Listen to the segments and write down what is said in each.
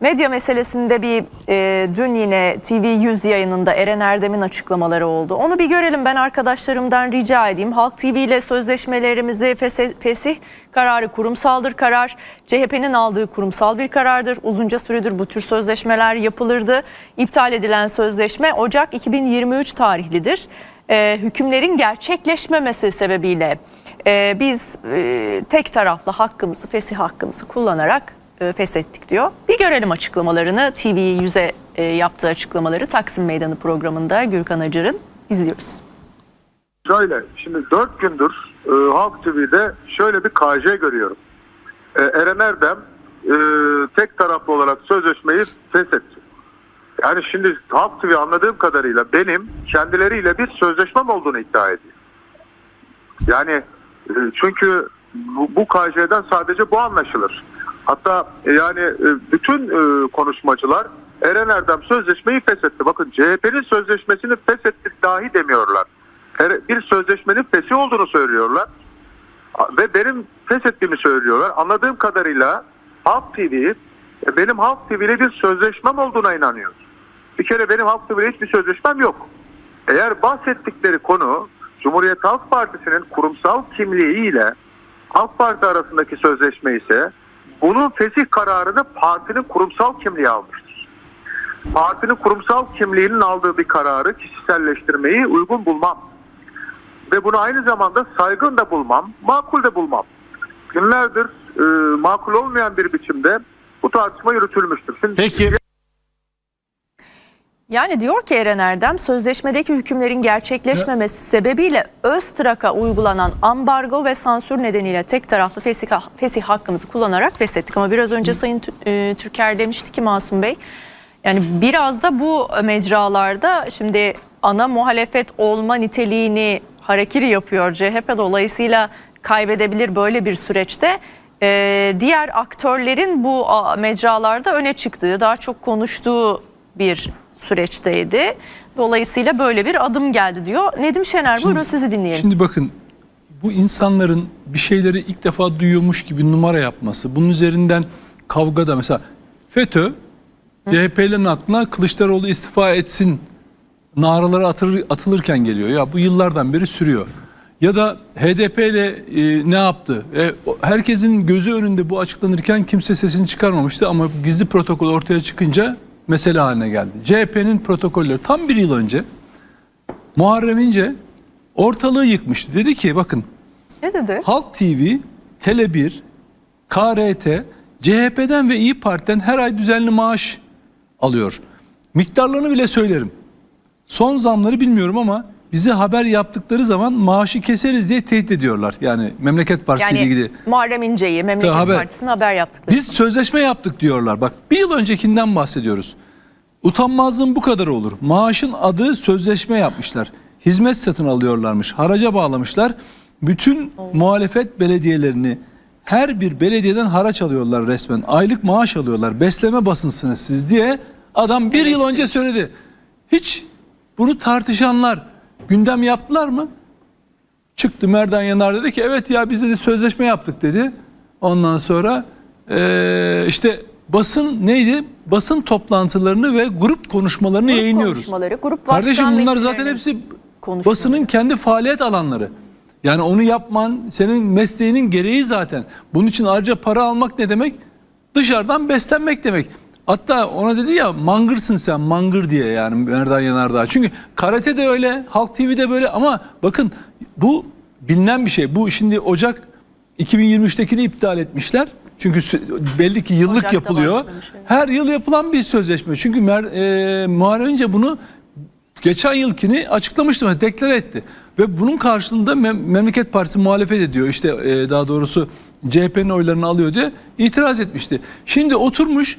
Medya meselesinde bir e, dün yine TV100 yayınında Eren Erdem'in açıklamaları oldu. Onu bir görelim ben arkadaşlarımdan rica edeyim. Halk TV ile sözleşmelerimizi fesih kararı kurumsaldır karar. CHP'nin aldığı kurumsal bir karardır. Uzunca süredir bu tür sözleşmeler yapılırdı. İptal edilen sözleşme Ocak 2023 tarihlidir. E, hükümlerin gerçekleşmemesi sebebiyle e, biz e, tek taraflı hakkımızı, fesih hakkımızı kullanarak e, feshettik diyor. Bir görelim açıklamalarını. TV 100'e e, yaptığı açıklamaları Taksim Meydanı programında Gürkan Acar'ın izliyoruz. Şöyle, şimdi dört gündür e, Halk TV'de şöyle bir KJ görüyorum. E, Eren Erdem e, tek taraflı olarak sözleşmeyi feshetti. Yani şimdi Halk TV anladığım kadarıyla benim kendileriyle bir sözleşmem olduğunu iddia ediyor. Yani e, çünkü bu, bu KJ'den sadece bu anlaşılır. Hatta e, yani e, bütün e, konuşmacılar Eren Erdem sözleşmeyi feshetti. Bakın CHP'nin sözleşmesini feshettik dahi demiyorlar. Bir sözleşmenin feshi olduğunu söylüyorlar. Ve benim feshettiğimi söylüyorlar. Anladığım kadarıyla Halk TV benim Halk TV bir sözleşmem olduğuna inanıyor. Bir kere benim Halk TV hiçbir sözleşmem yok. Eğer bahsettikleri konu Cumhuriyet Halk Partisi'nin kurumsal kimliği ile Halk Parti arasındaki sözleşme ise bunun fesih kararını partinin kurumsal kimliği almıştır. Partinin kurumsal kimliğinin aldığı bir kararı kişiselleştirmeyi uygun bulmam. Ve bunu aynı zamanda saygın da bulmam, makul de bulmam. Günlerdir e, makul olmayan bir biçimde bu tartışma yürütülmüştür. Şimdi Peki Yani diyor ki Eren Erdem sözleşmedeki hükümlerin gerçekleşmemesi sebebiyle Öztrak'a uygulanan ambargo ve sansür nedeniyle tek taraflı fesih, fesih hakkımızı kullanarak feshettik. Ama biraz önce Sayın e, Türker demişti ki Masum Bey yani biraz da bu mecralarda şimdi ana muhalefet olma niteliğini harekiri yapıyor CHP dolayısıyla kaybedebilir böyle bir süreçte. Ee, diğer aktörlerin bu mecralarda öne çıktığı, daha çok konuştuğu bir süreçteydi. Dolayısıyla böyle bir adım geldi diyor. Nedim Şener buyurun sizi dinleyelim. Şimdi bakın bu insanların bir şeyleri ilk defa duyuyormuş gibi numara yapması. Bunun üzerinden kavgada mesela FETÖ CHP'lerin aklına Kılıçdaroğlu istifa etsin naraları atılır, atılırken geliyor. Ya bu yıllardan beri sürüyor. Ya da HDP ile e, ne yaptı? E, herkesin gözü önünde bu açıklanırken kimse sesini çıkarmamıştı ama gizli protokol ortaya çıkınca mesele haline geldi. CHP'nin protokolleri tam bir yıl önce Muharrem İnce ortalığı yıkmıştı. Dedi ki bakın Ne dedi? Halk TV, Tele1, KRT, CHP'den ve İyi Parti'den her ay düzenli maaş alıyor. Miktarlarını bile söylerim. Son zamları bilmiyorum ama bize haber yaptıkları zaman maaşı keseriz diye tehdit ediyorlar. Yani Memleket Partisi ile Yani ilgili. Muharrem İnce'yi Memleket haber. Partisi'ne haber yaptıkları. Biz sözleşme yaptık diyorlar. Bak bir yıl öncekinden bahsediyoruz. Utanmazlığın bu kadar olur. Maaşın adı sözleşme yapmışlar. Hizmet satın alıyorlarmış. Haraca bağlamışlar. Bütün muhalefet belediyelerini her bir belediyeden haraç alıyorlar resmen. Aylık maaş alıyorlar. Besleme basınsınız siz diye adam bir yıl önce söyledi. Hiç bunu tartışanlar gündem yaptılar mı? Çıktı Merdan Yanar dedi ki evet ya biz de sözleşme yaptık dedi. Ondan sonra eee, işte basın neydi? Basın toplantılarını ve grup konuşmalarını Grup yayınlıyoruz. konuşmaları, grup Kardeşim bunlar zaten hepsi basının kendi faaliyet alanları. Yani onu yapman senin mesleğinin gereği zaten. Bunun için ayrıca para almak ne demek? Dışarıdan beslenmek demek. Hatta ona dedi ya mangırsın sen mangır diye yani Merdan Yanardağ. Çünkü karate de öyle, Halk TV de böyle ama bakın bu bilinen bir şey. Bu şimdi Ocak 2023'tekini iptal etmişler. Çünkü belli ki yıllık Ocak'ta yapılıyor. Her yıl yapılan bir sözleşme. Çünkü Mer, e, Muharrem İnce bunu geçen yılkini açıklamıştı, deklare etti. Ve bunun karşılığında Mem- Memleket Partisi muhalefet ediyor. İşte e, daha doğrusu CHP'nin oylarını alıyor diye itiraz etmişti. Şimdi oturmuş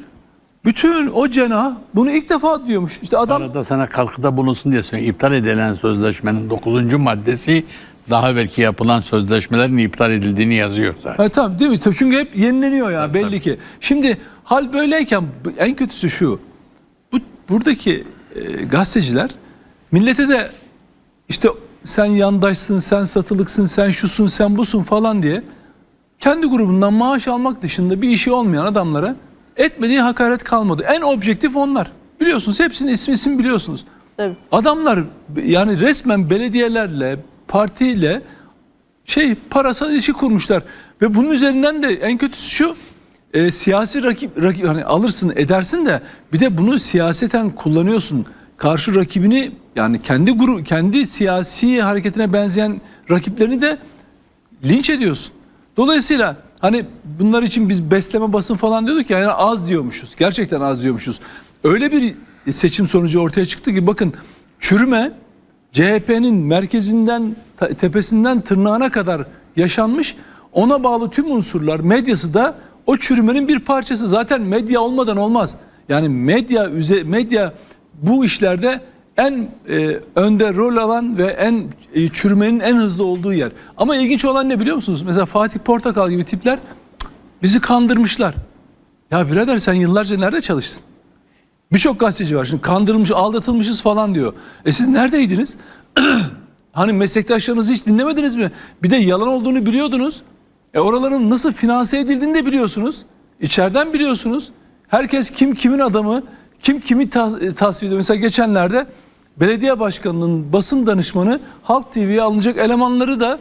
bütün o cenah bunu ilk defa diyormuş. İşte adam arada sana katkıda bulunsun diye söylüyorum. İptal edilen sözleşmenin 9. maddesi daha belki yapılan sözleşmelerin iptal edildiğini yazıyor zaten. Ha, tamam değil mi? Tabii Çünkü hep yenileniyor ya belli ki. Şimdi hal böyleyken en kötüsü şu. Bu buradaki e, gazeteciler millete de işte sen yandaşsın, sen satılıksın, sen şusun, sen busun falan diye kendi grubundan maaş almak dışında bir işi olmayan adamlara etmediği hakaret kalmadı. En objektif onlar. Biliyorsunuz hepsinin ismi isim biliyorsunuz. Tabii. Adamlar yani resmen belediyelerle, partiyle şey parasal ilişki kurmuşlar ve bunun üzerinden de en kötüsü şu e, siyasi rakip rakip hani alırsın edersin de bir de bunu siyaseten kullanıyorsun. Karşı rakibini yani kendi guru kendi siyasi hareketine benzeyen rakiplerini de linç ediyorsun. Dolayısıyla hani bunlar için biz besleme basın falan diyorduk ya yani az diyormuşuz. Gerçekten az diyormuşuz. Öyle bir seçim sonucu ortaya çıktı ki bakın çürüme CHP'nin merkezinden tepesinden tırnağına kadar yaşanmış. Ona bağlı tüm unsurlar medyası da o çürümenin bir parçası. Zaten medya olmadan olmaz. Yani medya medya bu işlerde en e, önde rol alan ve en e, çürümenin en hızlı olduğu yer. Ama ilginç olan ne biliyor musunuz? Mesela Fatih Portakal gibi tipler "Cık, bizi kandırmışlar. Ya birader sen yıllarca nerede çalıştın? Birçok gazeteci var şimdi kandırılmış, aldatılmışız falan diyor. E siz neredeydiniz? hani meslektaşlarınızı hiç dinlemediniz mi? Bir de yalan olduğunu biliyordunuz. E oraların nasıl finanse edildiğini de biliyorsunuz. İçeriden biliyorsunuz. Herkes kim kimin adamı, kim kimi tas- e, tasfiye ediyor. Mesela geçenlerde belediye başkanının basın danışmanı Halk TV'ye alınacak elemanları da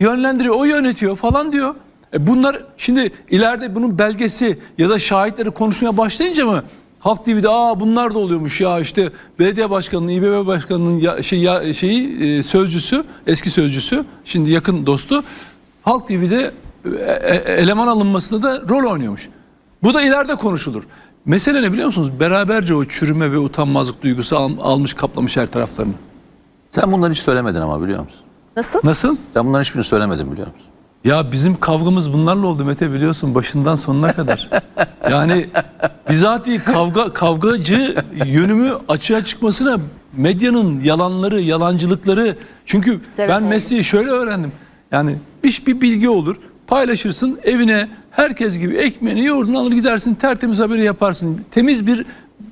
yönlendiriyor, o yönetiyor falan diyor. E bunlar şimdi ileride bunun belgesi ya da şahitleri konuşmaya başlayınca mı Halk TV'de aa bunlar da oluyormuş ya işte belediye başkanının, İBB başkanının ya, şey ya, şeyi e, sözcüsü, eski sözcüsü, şimdi yakın dostu Halk TV'de e, e, eleman alınmasında da rol oynuyormuş. Bu da ileride konuşulur. Mesele ne biliyor musunuz? Beraberce o çürüme ve utanmazlık duygusu al- almış kaplamış her taraflarını. Sen bunları hiç söylemedin ama biliyor musun? Nasıl? Nasıl? Sen bunların hiçbirini söylemedin biliyor musun? Ya bizim kavgamız bunlarla oldu Mete biliyorsun başından sonuna kadar. Yani bizatihi kavga kavgacı yönümü açığa çıkmasına medyanın yalanları, yalancılıkları çünkü Sebep ben oldu. mesleği şöyle öğrendim. Yani bir, bir bilgi olur, paylaşırsın, evine herkes gibi ekmeğini, yoğurdunu alır gidersin, tertemiz haberi yaparsın. Temiz bir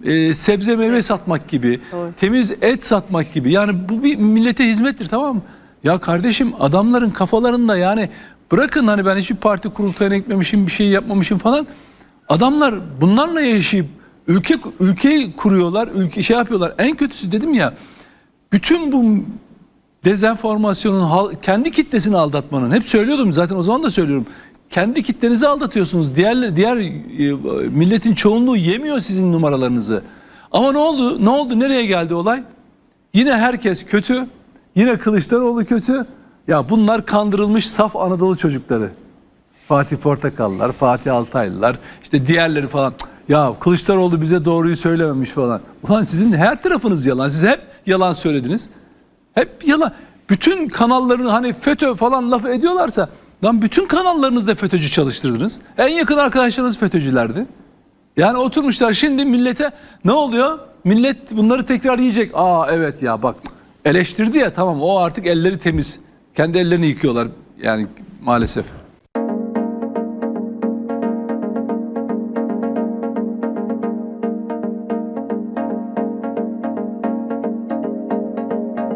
e, sebze meyve satmak gibi, Doğru. temiz et satmak gibi. Yani bu bir millete hizmettir tamam mı? Ya kardeşim adamların kafalarında yani bırakın hani ben hiçbir parti kurultayına gitmemişim, bir şey yapmamışım falan. Adamlar bunlarla yaşayıp ülke ülkeyi kuruyorlar, ülke şey yapıyorlar. En kötüsü dedim ya bütün bu dezenformasyonun kendi kitlesini aldatmanın hep söylüyordum zaten o zaman da söylüyorum. Kendi kitlenizi aldatıyorsunuz. Diğer diğer e, milletin çoğunluğu yemiyor sizin numaralarınızı. Ama ne oldu? Ne oldu? Nereye geldi olay? Yine herkes kötü. Yine Kılıçdaroğlu kötü. Ya bunlar kandırılmış saf Anadolu çocukları. Fatih Portakallılar, Fatih Altaylılar, işte diğerleri falan. Ya Kılıçdaroğlu bize doğruyu söylememiş falan. Ulan sizin her tarafınız yalan. Siz hep yalan söylediniz. Hep yalan. Bütün kanallarını hani FETÖ falan laf ediyorlarsa lan bütün kanallarınızda FETÖ'cü çalıştırdınız. En yakın arkadaşlarınız FETÖ'cülerdi. Yani oturmuşlar şimdi millete ne oluyor? Millet bunları tekrar yiyecek. Aa evet ya bak eleştirdi ya tamam o artık elleri temiz. Kendi ellerini yıkıyorlar yani maalesef.